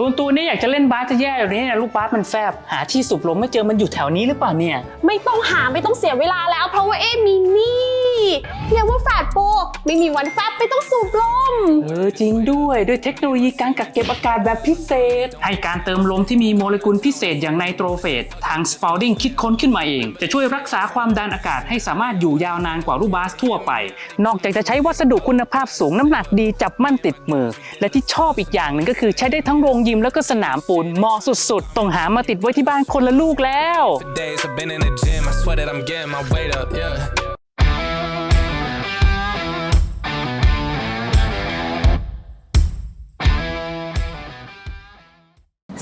ตูนตูนนี่อยากจะเล่นบาสจะแย่อยู่นี่เนี่ยลูกบาสมันแฟบหาที่สูบลมไม่เจอมันอยู่แถวนี้หรือเปล่าเนี่ย ไม่ต้องหาไม่ต้องเสียเวลาแล้ว เพราะว่าเอ๊มีนี่ เรียกว่าแฟดโปรไม่มีวันแฟบไม่ต้องสูบลม เออจริงด้วยด้วยเทคโนโลยีการกักเก็บอากาศแบบพิเศษ ให้การเติมลมที่มีโมเลกุลพิเศษอย่างไนโตรเฟสทาง Spalding คิดค้นขึ้นมาเอง จะช่วยรักษาความดันอากาศให้สามารถอยู่ยาวนานกว่าลูกบาสทั่วไป นอกจากจะใช้วัสดุคุณภาพสูงน้ำหนักดีจับมั่นติดมือ และที่ชอบอีกอย่างหนึ่งก็คือใช้ได้ทั้งโรงยิมแล้วก็สนามปูนเหมาะสุดๆต้องหามาติดไว้ที่บ้านคนละลูกแล้ว Days I've been in the gym, I swear that I'm getting my weight up, yeah.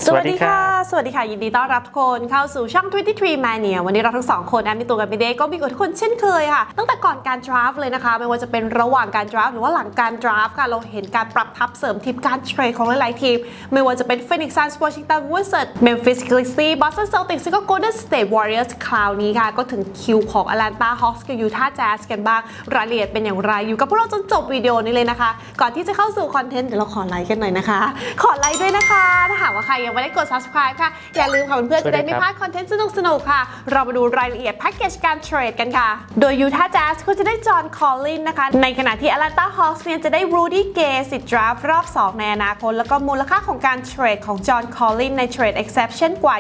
สวัสดีค่ะ สวัสดีค่ะ ยินดีต้อนรับทุกคนเข้าสู่ช่อง 23 Mania วันนี้เราทั้งสองคนแอมมีตัวกันไปเดก็มีกับทุกคนเช่นเคยค่ะ ตั้งแต่ก่อนการดราฟเลยนะคะ ไม่ว่าจะเป็นระหว่างการดราฟหรือว่าหลังการดราฟค่ะ เราเห็นการปรับทับเสริมทีมการเทรดของหลายๆทีม ไม่ว่าจะเป็น Phoenix Suns Washington Wizards Memphis Grizzlies Boston Celtics แล้วก็ Golden State Warriors คราวนี้ค่ะ ก็ถึงคิวของ Atlanta Hawks กับ Utah Jazz กันบ้างรายละเอียดเป็นอย่างไรอยู่กับพวกเราจนจบวิดีโอนี้เลยนะคะ ก่อนที่จะเข้าสู่คอนเทนต์เดี๋ยวเราขอไลค์กันหน่อยนะคะ ขอไลค์ด้วยนะคะ ว่าใครยังไม่ได้กด subscribe ค่ะ อย่าลืมค่ะเพื่อนๆจะได้ไม่พลาดคอนเทนต์สนุกๆค่ะ เรามาดูรายละเอียดแพ็กเกจการเทรดกันค่ะ โดย Utah Jazz ก็จะได้จอห์นคอลลินนะคะ ในขณะที่ Atlanta Hawks เนี่ยจะได้ Rudy Gay สิทธิ์ดราฟรอบ 2 ในอนาคต แล้วก็มูลค่าของการเทรดของจอห์นคอลลินในเทรด exception กว่า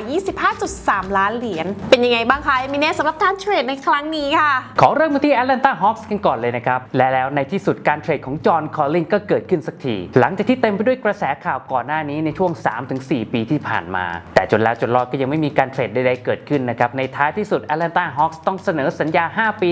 25.3 ล้านเหรียญเป็นยังไงบ้างคะมิเน่สำหรับการเทรดในครั้งนี้ค่ะ ขอเริ่มกันที่ Atlanta Hawks กันก่อนเลยนะครับและแล้วในที่สุดการเทรดของจอห์นคอลลินก็เกิดขึ้นสักทีหลังจากที่เต็มไปด้วยกระแสข่าวก่อนหน้านี้ในช่วง3-4ปีที่ผ่านมา แต่จนแล้วจนรอดก็ยังไม่มีการเทรดใดๆเกิดขึ้นนะครับ ในท้ายที่สุด Atlanta Hawks ต้องเสนอสัญญา 5 ปี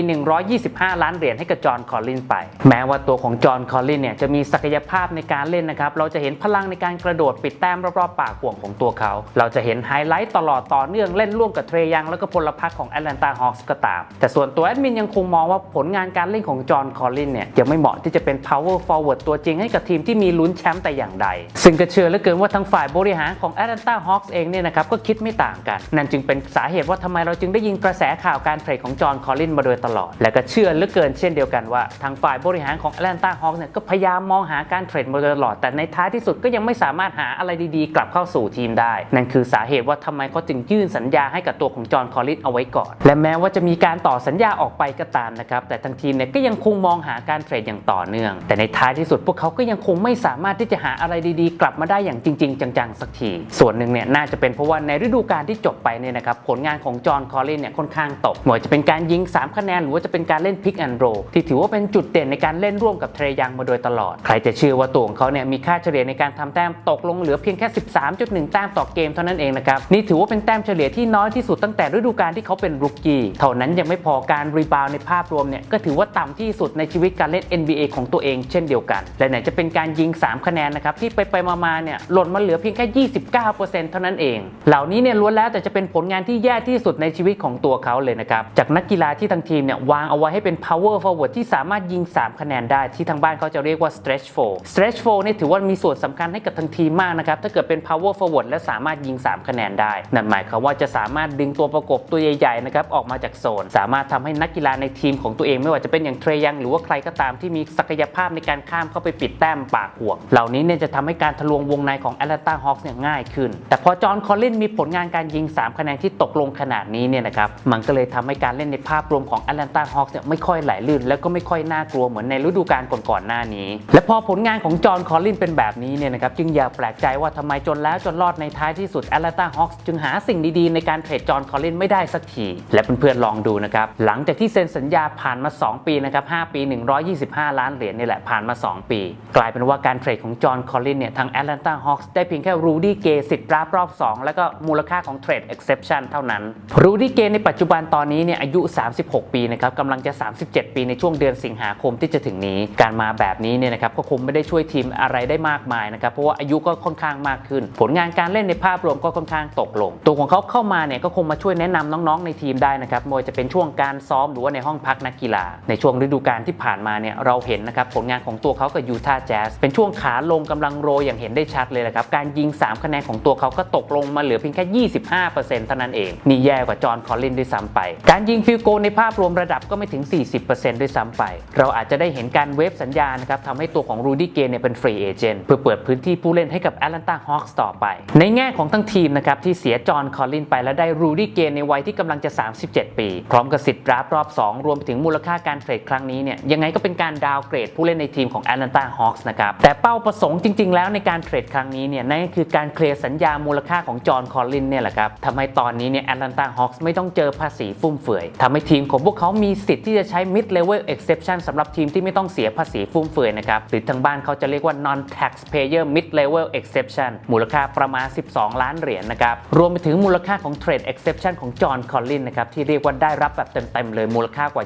125 ล้านเหรียญให้กับจอห์นคอลลินไป แม้ว่าตัวของจอห์นคอลลินเนี่ยจะมีศักยภาพในการเล่นนะครับ เราจะเห็นพลังในการกระโดดปิดแต้มรอบๆปากห่วงของตัวเขา เราจะเห็นไฮไลท์ตลอดต่อเนื่องเล่นร่วมกับเทรยังแล้วก็พลพรรคของ Atlanta Hawks ก็ตาม แต่ส่วนตัวแอดมินยังคงมองว่าผลงานการเล่นของจอห์นคอลลินเนี่ยยังไม่เหมาะที่จะเป็น power forward ตัวจริงให้กับทีมที่มีลุ้นแชมป์แต่อย่างใด ซึ่งก็เชื่อเหลือเกินว่าทางฝ่ายบริหารของ Atlanta Hawks เองเนี่ยนะครับก็คิดไม่ต่างกัน นั่นจึงเป็นสาเหตุว่าทำไมเราจึงได้ยินกระแสข่าวการเทรดของจอห์นคอลลินมาโดยตลอด และก็เชื่อเหลือเกินเช่นเดียวกันว่า ทางฝ่ายบริหารของ Atlanta Hawks เนี่ยก็พยายามมองหาการเทรดมาโดยตลอด แต่ในท้ายที่สุดก็ยังไม่สามารถหาอะไรดีๆ กลับเข้าสู่ทีมได้ นั่นคือสาเหตุว่าทำไมเขาจึงยื่นสัญญาให้กับตัวของจอห์นคอลลินเอาไว้ก่อน และแม้ว่าจะมีการต่อสัญญาออกไปก็ตามนะครับแต่ทางทีมเนี่ยก็ยังคงมองหาการเทรดอย่างต่อเนื่อง แต่ในท้ายที่สุดพวกเขาก็ยังคงไม่สามารถที่จะหาอะไรดีๆ กลับมาได้อย่างจริง ๆ จังๆสักที ส่วนหนึ่งเนี่ยน่าจะเป็นเพราะว่าในฤดูกาลที่จบไปเนี่ยนะครับผลงานของจอห์นคอลลินเนี่ยค่อนข้างตกไม่ว่าจะเป็นการยิง 3 คะแนน หรือว่าจะเป็นการเล่นพิกแอนโรที่ถือว่าเป็นจุดเด่นในการเล่นร่วมกับเทรยังมาโดยตลอด ใครจะเชื่อว่าตัวของเขาเนี่ยมีค่าเฉลี่ยในการทำแต้มตกลงเหลือเพียงแค่ 13.1 แต้มต่อเกมเท่านั้นเองนะครับนี่ถือว่าเป็นแต้มเฉลี่ยที่น้อยที่สุดตั้งแต่ฤดูกาลที่เขาเป็นรุกกี้เท่านั้นยังไม่พอการรีบาวในภาพรวมเนี่ยก็ถือว่าต่ำที่สุดในชีวิตการเล่น NBA ของตัวเอง เช่นเดียวกัน และไหนจะเป็นการยิง 3 คะแนนนะครับที่ไปไปมาๆเนี่ยหล่นมาเหลือเพียงแค่29%เท่านั้นเอง เหล่านี้เนี่ยล้วนแล้วแต่จะเป็นผลงานที่แย่ที่สุดในชีวิตของตัวเขาเลยนะครับ จากนักกีฬาที่ทางทีมเนี่ยวางเอาไว้ให้เป็น power forward ที่สามารถยิง 3 คะแนนได้ที่ทางบ้านเขาจะเรียกว่า stretch four stretch four เนี่ยถือว่ามีส่วนสำคัญให้กับทางทีมมากนะครับ ถ้าเกิดเป็น power forward และสามารถยิง 3 คะแนนได้ นั่นหมายความว่าจะสามารถดึงตัวประกบตัวใหญ่ๆนะครับออกมาจากโซน สามารถทำให้นักกีฬาในทีมของตัวเองไม่ว่าจะเป็นอย่างเทรยังหรือว่าใครก็ตามที่มีศักยภาพในการข้ามเข้าไปปิดแต้มปากห่วง เหล่านี้เนี่ยจะทำให้การทะลวงวงในของ Atlanta Hawks เนี่ยง่ายขึ้น แต่พอจอห์นคอลลินมีผลงานการยิง 3 คะแนนที่ตกลงขนาดนี้เนี่ยนะครับมันก็เลยทำให้การเล่นในภาพรวมของ Atlanta Hawks เนี่ยไม่ค่อยไหลลื่น แล้วก็ไม่ค่อยน่ากลัวเหมือนในฤดูกาลก่อนๆหน้านี้ และพอผลงานของจอห์นคอลลินเป็นแบบนี้เนี่ยนะครับจึงอย่าแปลกใจว่าทำไมจนแล้วจนรอดในท้ายที่สุด Atlanta Hawks จึงหาสิ่งดีๆ ในการเทรดจอห์นคอลลินไม่ได้สักทีและเพื่อนๆลองดูนะครับหลังจากที่เซ็นสัญญาผ่านมา 2 ปีนะครับ5ปี 125 ล้านเหรียญนี่แหละผ่านมา 2 ปี กลายเป็นว่าการเทรดของจอห์นคอลลินเนี่ยทาง Atlanta Hawks ได้เพียงแค่รูดเกย์สิทธิ์รับรอบ 2 แล้วก็มูลค่าของเทรด exception เท่านั้นรูดี้เกในปัจจุบันตอนนี้เนี่ยอายุ 36 ปีนะครับกำลังจะ 37 ปีในช่วงเดือนสิงหาคมที่จะถึงนี้ การมาแบบนี้เนี่ยนะครับก็คงไม่ได้ช่วยทีมอะไรได้มากมายนะครับเพราะว่าอายุก็ค่อนข้างมากขึ้น ผลงานการเล่นในภาพรวมก็ค่อนข้างตกลง ตัวของเขาเข้ามาเนี่ยก็คงมาช่วยแนะนำน้องๆในทีมได้นะครับไม่ว่าจะเป็นช่วงการซ้อมหรือว่าในห้องพักนักกีฬา ในช่วงฤดูกาลที่ผ่านมาเนี่ยเราเห็นนะครับผลงานของตัวเขากับยูทาห์แจ๊สเป็นช่วงขาลงกำลังโรยอย่างเห็นได้ชัดเลยนะครับการยิง3 คะแนนของตัวเขาก็ตกลงมาเหลือเพียงแค่ 25%เท่านั้นเอง นี่แย่กว่าจอห์นคอลลินด้วยซ้ำไป การยิงฟิลโกลในภาพรวมระดับก็ไม่ถึง 40%ด้วยซ้ำไป เราอาจจะได้เห็นการเวฟสัญญานะครับทำให้ตัวของรูดี้เกนเนี่ยเป็นฟรีเอเจนต์เพื่อเปิดพื้นที่ผู้เล่นให้กับแอตแลนตาฮอคส์ต่อไป ในแง่ของทั้งทีมนะครับที่เสียจอห์นคอลลินไปและได้รูดี้เกนในวัยที่กำลังจะ 37 ปี พร้อมกับสิทธิ์ดราฟรอบ 2 รวมถึงมูลค่าการเทรดครั้งนี้เนี่ยยังไงก็เป็นการดาวเกรดผู้เล่นในทีมของแอตแลนตาฮอคส์นะครับแต่เป้าประสงค์จริง ๆ แล้วในการเทรดครั้งนี้เนี่ยนั่นก็คือการเคลียร์สัญญามูลค่าของจอห์นคอลลินเนี่ยแหละครับทำให้ตอนนี้เนี่ยแอตแลนตาฮอคส์ไม่ต้องเจอภาษีฟุ่มเฟือยทำให้ทีมของพวกเขามีสิทธิ์ที่จะใช้ mid level exception สำหรับทีมที่ไม่ต้องเสียภาษีฟุ่มเฟือยนะครับหรือทางบ้านเขาจะเรียกว่า non taxpayer mid level exception มูลค่าประมาณ 12 ล้านเหรียญนะครับรวมไปถึงมูลค่าของ trade exception ของจอห์นคอลลินนะครับที่เรียกว่าได้รับแบบเต็มๆเลยมูลค่ากว่า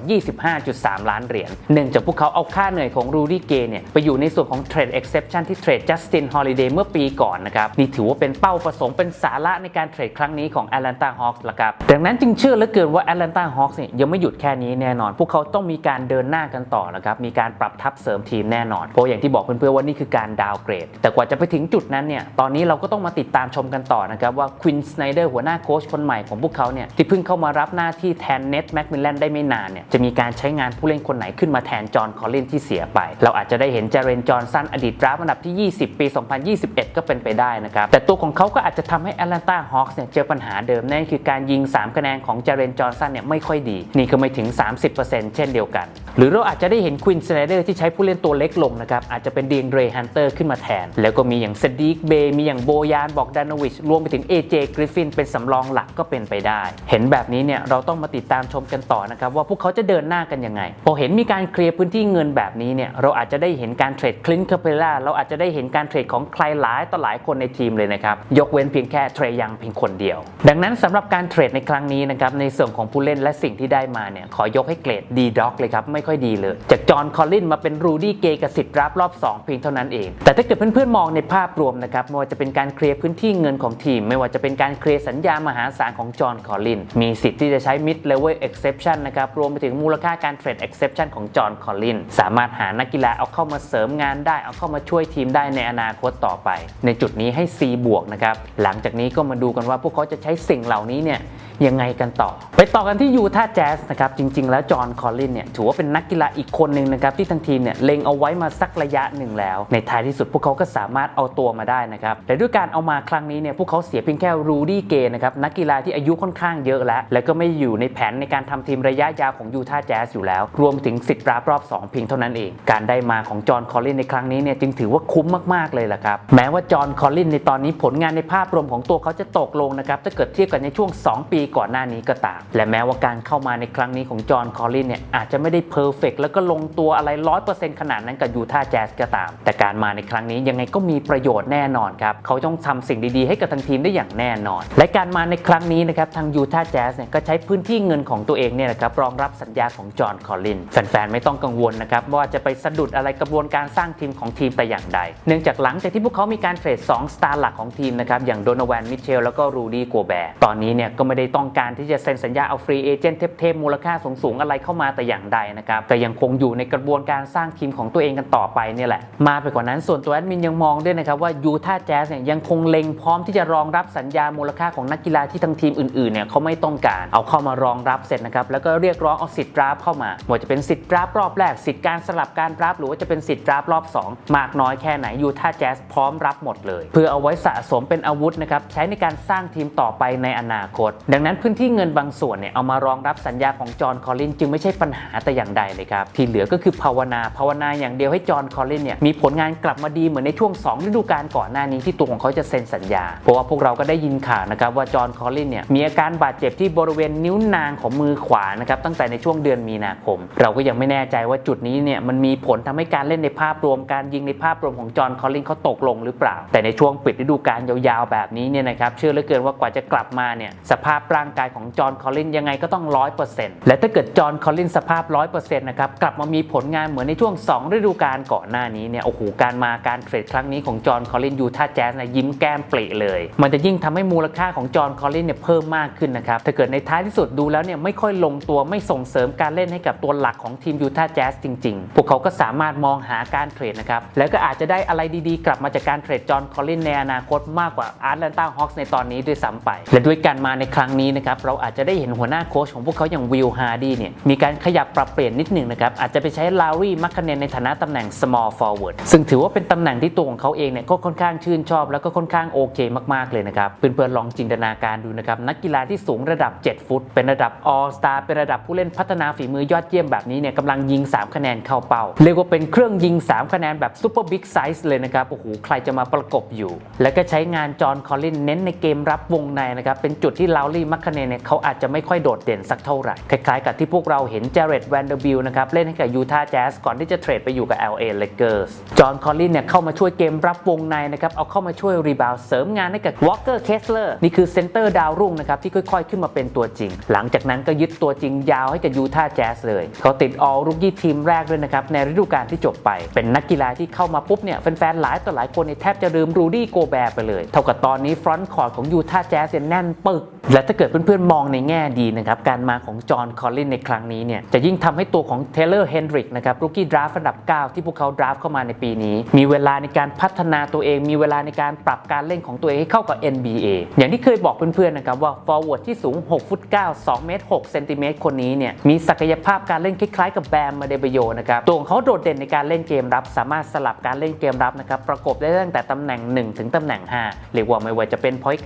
25.3 ล้านเหรียญเนื่องจากพวกเขาเอาค่าเหนื่อยของรูดี้เกเนี่ยไปอยู่ในส่วนของ trade exception ที่เทรดจัสตินฮอลิเดย์เมื่อปีก่อนนะครับนี่ถือว่าเป็นเป้าประสงค์เป็นสาระในการเทรดครั้งนี้ของ Atlanta Hawks ละครับ ดังนั้นจึงเชื่อเหลือเกินว่า Atlanta Hawks เนี่ยยังไม่หยุดแค่นี้แน่นอน พวกเขาต้องมีการเดินหน้ากันต่อนะครับ มีการปรับทัพเสริมทีมแน่นอน เพราะอย่างที่บอกเพื่อนๆว่านี่คือการดาวเกรด แต่กว่าจะไปถึงจุดนั้นเนี่ย ตอนนี้เราก็ต้องมาติดตามชมกันต่อนะครับว่าควินสไนเดอร์หัวหน้าโค้ชคนใหม่ของพวกเขาเนี่ยที่เพิ่งเข้ามารับหน้าที่แทนเน็ตแม็กมิลแลนได้ไม่นานเนี่ยจะมีการใช้งานผู้เล่นคนไหนขึ้นมาแทนจอห์นคอลลินที่เสียไป เราอาจจะได้เห็นเจเรนจอห์นสันอดีตดราฟอันดับที่ 20 ปี 2021 ก็เป็นไปได้นะครับ แต่ตัวของเขาก็อาจจะทำให้แอตแลนตาฮอคส์เนี่ยเจอปัญหาเดิมนั่นคือการยิง 3 คะแนนของเจเรนจอห์นสันเนี่ยไม่ค่อยดี นี่ก็ไม่ถึง 30%เช่นเดียวกัน หรือเราอาจจะได้เห็นควินสไนเดอร์ที่ใช้ผู้เล่นตัวเล็กลงนะครับอาจจะเป็นเดียนเรย์ฮันเตอร์ขึ้นมาแทน แล้วก็มีอย่างสตีกเบย์มีอย่างโบยานบอกดานวิชรวมไปถึง AJ กริฟฟินเป็นสำรองหลักก็เป็นไปได้ เห็นแบบนี้เนี่ยเราต้องมาติดตามชมกันต่อนะครับว่าพวกเขาจะเดินหน้ากันยังไง พอเห็นมีการเคลียร์พื้นที่เงินแบบนี้เนี่ยเราอาจจะได้เห็นการเทรดคลินคาเปล่าเราอาจจะได้เห็นการเทรดของใครหลายต่อหลายคนในทีมเลยนะครับ ยกเว้นเพียงแค่เทรยังเพียงคนเดียว ดังนั้นสำหรับการเทรดในครั้งนี้นะครับในส่วนของผู้เล่นและสิ่งที่ได้มาเนี่ยขอยกให้เกรดดีด็อกเลยครับไม่ค่อยดีเลย จากจอห์นคอลลินมาเป็นรูดี้เกย์กับสิทธิ์รับรอบ 2 เพียงเท่านั้นเอง แต่ถ้าเกิดเพื่อนๆมองในภาพรวมนะครับไม่ว่าจะเป็นการเคลียร์พื้นที่เงินของทีม ไม่ว่าจะเป็นการเคลียร์สัญญามหาศาลของจอห์นคอลลินมีสิทธิ์ที่จะใช้ mid level exception นะครับรวมไปถึงมูลค่าการเทรด exception ของจอห์นคอลลินสามารถหานักกีฬาเอาเข้ามาเสริมงานได้ เอาเข้ามาช่วยทีมได้ในอนาคตต่อไป ในจุดนี้ให้ C บวกนะครับหลังจากนี้ก็มาดูกันว่าพวกเขาจะใช้สิ่งเหล่านี้เนี่ย ยังไงกันต่อ ไปต่อกันที่ยูท่าแจ๊สนะครับจริง ๆ แล้วจอห์นคอลลินเนี่ยถือว่าเป็นนักกีฬาอีกคนหนึ่งนะครับที่ทางทีมเนี่ยเล็งเอาไว้มาสักระยะหนึ่งแล้ว ในท้ายที่สุดพวกเขาก็สามารถเอาตัวมาได้นะครับแต่ด้วยการเอามาครั้งนี้เนี่ยพวกเขาเสียเพียงแค่รูดี้เกย์นะครับนักกีฬาที่อายุค่อนข้างเยอะแล้ว และก็ไม่อยู่ในแผนในการทำทีมระยะยาวของยูท่าแจ๊สอยู่แล้ว รวมถึงสิทธิ์รับรอบ2เพียงเท่านั้นเอง การได้มาของจอห์นคอลลินในครั้งนี้เนี่ยจึงถือว่าคุ้มมากๆเลยแหละครับแม้ว่าจอห์นคอลลินในตอนนี้ผลงานในภาพรวมของตัวเขาจะตกลงนะครับถ้าเกิดเทียบกันในช่วง 2 ปีก่อนหน้านี้ก็ตาม และแม้ว่าการเข้ามาในครั้งนี้ของจอห์นคอลลินเนี่ยอาจจะไม่ได้เพอร์เฟกแล้วก็ลงตัวอะไร 100%ขนาดนั้นกับยูทาห์แจ๊สก็ตาม แต่การมาในครั้งนี้ยังไงก็มีประโยชน์แน่นอนครับ เขาต้องทำสิ่งดีๆ ให้กับทางทีมได้อย่างแน่นอน และการมาในครั้งนี้นะครับทางยูทาห์แจ๊สเนี่ยก็ใช้พื้นที่เงินของตัวเองเนี่ยนะครับรองรับสัญญาของจอห์นคอลลินแฟนๆไม่ต้องกังวลนะครับว่าจะไปสะดุดอะไรกระบวนการสร้างทีมของทีมแต่อย่างใด เนื่องจากหลังจากที่พวกเขามีการเทรด2สตาร์หลักของทีมนะครับอย่างโดนแวนมิเชลแล้วก็รูดี้กัวแบร์ตอนนี้เนี่ยก็ไม่ได้ต้องการที่จะเซ็นสัญญาเอาฟรีเอเจนต์เทพๆมูลค่าสูงๆอะไรเข้ามาแต่อย่างใดนะครับแต่ยังคงอยู่ในกระบวนการสร้างทีมของตัวเองกันต่อไปนี่แหละ มาไปกว่านั้นส่วนตัวแอดมินยังมองด้วยนะครับว่ายูท่าแจ๊สเนี่ยยังคงเล็งพร้อมที่จะรองรับสัญญามูลค่าของนักกีฬาที่ทั้งทีมอื่นๆเนี่ยเขาไม่ต้องการเอาเข้ามารองรับเสร็จนะครับแล้วก็เรียกร้องเอาสิทธิ์ดราฟเข้ามาไม่ว่าจะเป็นสิทธิ์ดราฟรอบแรกสิทธิ์การสลับการดราฟหรือว่าจะเป็นสิทธิ์ดราฟรอบสองมากน้อยแค่ไหนยูท่าแจ๊สพร้อมรับหมดเลย เพื่อเอาไว้สะสมเป็นอาวุธนะครับใช้ในการสร้างทีมต่อไปในอนาคตดังนั้นพื้นที่เงินบางส่วนเนี่ยเอามารองรับสัญญาของจอห์นคอลลินจึงไม่ใช่ปัญหาแต่อย่างใดเลยครับ ที่เหลือก็คือภาวนาภาวนาอย่างเดียวให้จอห์นคอลลินเนี่ยมีผลงานกลับมาดีเหมือนในช่วง 2 ฤดูกาลก่อนหน้านี้ที่ตัวของเขาจะเซ็นสัญญา เพราะว่าพวกเราก็ได้ยินข่าวนะครับว่าจอห์นคอลลินเนี่ยมีอาการบาดเจ็บที่บริเวณนิ้วนางของมือขวานะครับตั้งแต่ในช่วงเดือนมีนาคม เราก็ยังไม่แน่ใจว่าจุดนี้เนี่ยมันมีผลทำให้การเล่นในภาพรวมการยิงในภาพรวมของจอห์นคอลลินเขาตกลงหรือเปล่า แต่ในช่วงปิดฤดูกาลยาวๆแบบนี้เนี่ยนะครับเชื่อเหลือเกินว่ากว่าจะกลับมาเนี่ยสภาพร่างกายของจอห์นคอลลินยังไงก็ต้อง 100%และถ้าเกิดจอห์นคอลลินสภาพ 100%นะครับกลับมามีผลงานเหมือนในช่วง 2 ฤดูกาลก่อนหน้านี้เนี่ยโอ้โหการมาการเทรดครั้งนี้ของจอห์นคอลลินยูท่าแจ๊สนะยิ้มแก้มปริเลย มันจะยิ่งทำให้มูลค่าของจอห์นคอลลินเนี่ยเพิ่มมากขึ้นนะครับถ้าเกิดในท้ายที่สุดดูแล้วเนี่ยไม่ค่อยลงตัวไม่ส่งเสริมการเล่นให้กับตัวหลักของทีมยูท่าแจ๊สจริงๆ พวกเขาก็สามารถมองหาการเทรดนะครับแล้วก็อาจจะได้อะไรดีๆ กลับมาจากการเทรดจอห์นคอลลินในอนาคตมากกว่าอาร์แลนต้าฮอคส์ในตอนนี้ด้วยซ้ำไปและด้วยการมาในครั้งนี้นะครับเราอาจจะได้เห็นหัวหน้าโค้ชของพวกเขาอย่างวิลฮาร์ดีเนี่ยมีการขยับปรับเปลี่ยนนิดหนึ่งนะครับอาจจะไปใช้ลารีมัคคเนนในฐานะตำแหน่ง small forward ซึ่งถือว่าเป็นตำแหน่งที่ตัวของเขาเองเนี่ยก็ค่อนข้างชื่นชอบ แล้วก็ค่อนข้างโอเคมากๆเลยนะครับเพื่อนๆลองจินตนาการดูนะครับนักกีฬาที่สูงระดับ 7 ฟุต เป็นระดับ all star เป็นระดับผู้เล่นพัฒนาฝีมือยอดเยี่ยมแบบนี้เนี่ยกำลังยิง 3 คะแนนเข้าเป้าเรียกว่าเป็นเครื่องยิง 3 คะแนนแบบซูเปอร์บิ๊กไซส์เลยนะครับโอ้โหใครจะมาประกบอยู่ แล้วก็ใช้งานจอห์นคอลลินเน้นในเกมรับวงในนะครับเป็นจุดที่ลาวลี่มัคคเนนเนี่ยเขาอาจจะไม่ค่อยโดดเด่นสักเท่าไหร่ คล้ายๆกับที่พวกเราเห็นเจเรตแวนเดอร์บิลนะครับ เล่นให้กับยูทาห์แจ๊สก่อนที่จะเทรดไปอยู่กับ LA Lakers จอห์นคอลลินเนี่ยเข้ามาช่วยเกมรับวงในนะครับ เอาเข้ามาช่วยรีบาวเสริมงานให้กับวอลเกอร์เคสเลอร์นี่คือเซนเตอร์ดาวรุ่งนะครับ ที่ค่อยๆ ขึ้นมาเป็นตัวจริง หลังจากนั้นก็ยึดตัวจริงยาวให้กับยูทาห์แจ๊สเลยเขาติดออลรุกี้ทีมแรกด้วยนะครับในฤดูกาลที่จบไป เป็นนักกีฬาที่เข้ามาปุ๊บเนี่ยแฟนๆหลายต่อหลายคนเนี่ยแทบจะลืมรูดี้โกแบร์ไปเลย เท่ากับตอนนี้ฟรอนต์คอร์ดของยูทาห์แจ๊สเนี่ยแน่นปึกและถ้าเกิดเพื่อนๆมองในแง่ดีนะครับการมาของจอห์นคอลลินในครั้งนี้เนี่ยจะยิ่งทำให้ตัวของเทเลอร์เฮนดริกนะครับรูกี้ดราฟอันดับ 9 ที่พวกเขาดราฟเข้ามาในปีนี้ มีเวลาในการพัฒนาตัวเอง มีเวลาในการปรับการเล่นของตัวเองให้เข้ากับ NBA อย่างที่เคยบอกเพื่อนๆนะครับว่า forward ที่สูง 6 ฟุต 9 2 เมตร6เซนติเมตรคนนี้เนี่ยมีศักยภาพการเล่นคล้ายๆ กับแบมมาเดเบโยนะครับตัวของเขาโดดเด่นในการเล่นเกมรับ สามารถสลับการเล่นเกมรับนะครับประกบได้ตั้งแต่ตำแหน่ง 1 ถึงตำแหน่ง 5 เรียกว่าไม่ว่าจะเป็น point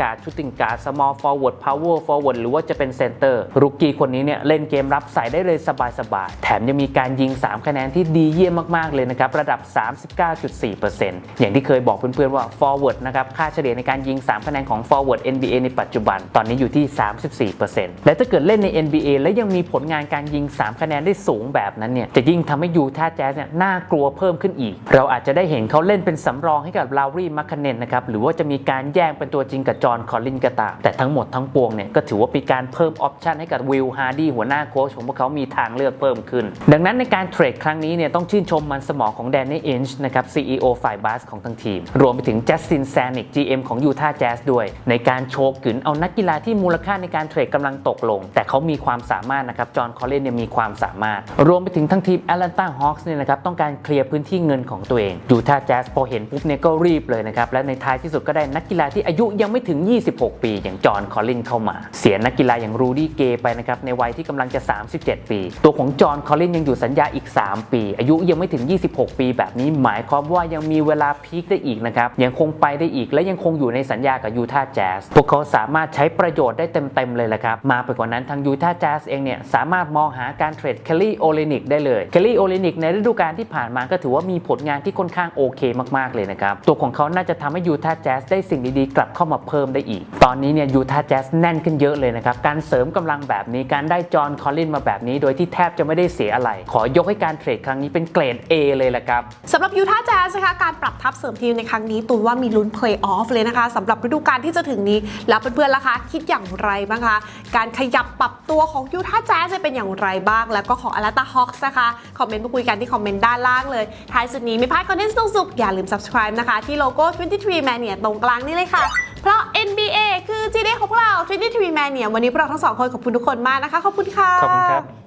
guard shooting guard small forward power forward หรือว่าจะเป็นเซนเตอร์รุกี้คนนี้เนี่ยเล่นเกมรับใส่ได้เลยสบายๆ แถมยังมีการยิง 3 คะแนนที่ดีเยี่ยมมากๆเลยนะครับ ระดับ 39.4%อย่างที่เคยบอกเพื่อนๆว่า forward นะครับค่าเฉลี่ยในการยิง 3 คะแนนของ forward NBA ในปัจจุบันตอนนี้อยู่ที่ 34%และถ้าเกิดเล่นใน NBA และยังมีผลงานการยิง 3 คะแนนได้สูงแบบนั้นเนี่ยจะยิ่งทำให้ยูท่าแจ๊สเนี่ยน่ากลัวเพิ่มขึ้นอีก เราอาจจะได้เห็นเขาเล่นเป็นสำรองให้กับลาวรีมัคคเนนนะครับหรือว่าจะมีการแย่งเป็นตัวจริงกับจอห์นคอลลินก็ตามแต่ทั้งหมดทั้งปวงเนี่ยก็ถือว่าเป็นการเพิ่มออปชันให้กับวิลฮาร์ดีหัวหน้าโค้ชของพวกเขามีทางเลือกเพิ่มขึ้น ดังนั้นในการเทรดครั้งนี้เนี่ยต้องชื่นชมมันสมองของแดนนี่อินช์นะครับ CEO ฝ่ายบาสของทั้งทีม รวมไปถึงแจสตินแซนิก GM ของยูทาห์แจ๊สด้วย ในการโชว์กึนเอานักกีฬาที่มูลค่าในการเทรดกำลังตกลง แต่เขามีความสามารถนะครับจอห์นคอลเลนเนี่ยมีความสามารถ รวมไปถึงทั้งทีมแอตแลนตาฮอคส์เนี่ยนะครับต้องการเคลียร์พื้นที่เงินของตัวเองยูทาห์แจ๊สพอเห็นปุ๊บเนี่ยก็รีบเลยนะครับและในท้ายที่สุดก็ได้นักกีฬาที่อายุยังไม่ถึง 26 ปีอย่างจอห์นคอลลินเข้ามาเสียนักกีฬาอย่างรูดี้เกย์ไปนะครับในวัยที่กำลังจะ 37 ปี ตัวของจอห์นคอลลินยังอยู่สัญญาอีก 3 ปี อายุยังไม่ถึง 26 ปีแบบนี้หมายความว่ายังมีเวลาพีคได้อีกนะครับยังคงไปได้อีกและยังคงอยู่ในสัญญากับยูทาห์แจ๊สพวกเขาสามารถใช้ประโยชน์ได้เต็มๆเลยแหละครับมาไปกว่านั้นทางยูทาห์แจ๊สเองเนี่ยสามารถมองหาการเทรดเคลลี่โอเลนิกได้เลยเคลลี่โอเลนิกในฤดูกาลที่ผ่านมาก็ถือว่ามีผลงานที่ค่อนข้างโอเคมากๆเลยนะครับตัวของเขาน่าจะทำให้ยูทาห์แจ๊สได้สิ่งดีๆ กลับเข้ามาเพิ่มได้อีก ตอนนี้เนี่ยยูทาห์แจ๊สแน่นขึ้นเยอะเลยนะครับ การเสริมกำลังแบบนี้การได้จอห์นคอลลินมาแบบนี้ โดยที่แทบจะไม่ได้เสียอะไร ขอยกให้การเทรดครั้งนี้เป็นเกรด A เลยแหละครับสำหรับยูทาห์แจ๊สนะคะการปรับทัพเสริมทีมในครั้งนี้ตูนว่ามีลุ้นเพลย์ออฟเลยนะคะสำหรับฤดูกาลที่จะถึงนี้แล้วเพื่อนๆล่ะคะ คิดอย่างไรบ้างคะการขยับปรับตัวของยูทาห์แจ๊สจะเป็นอย่างไรบ้าง แล้วก็ของอ l ลตาฮอคส์นะคะคอมเมนต์มาคุยกันที่คอมเมนต์ด้านล่างเลยท้ายสุดนี้ไม่พลาดคอนเทนต์สนุกๆอย่าลืม subscribe นะคะที่โลโก้ 23 Mania ตรงกลางนี่เลยค่ะ เพราะ NBA คือจีดีของพวกเรา23 Mania วันนี้พวกเราทั้งสองคนขอบคุณทุกคนมากนะคะ ขอบคุณค่ะ ขอบคุณครับ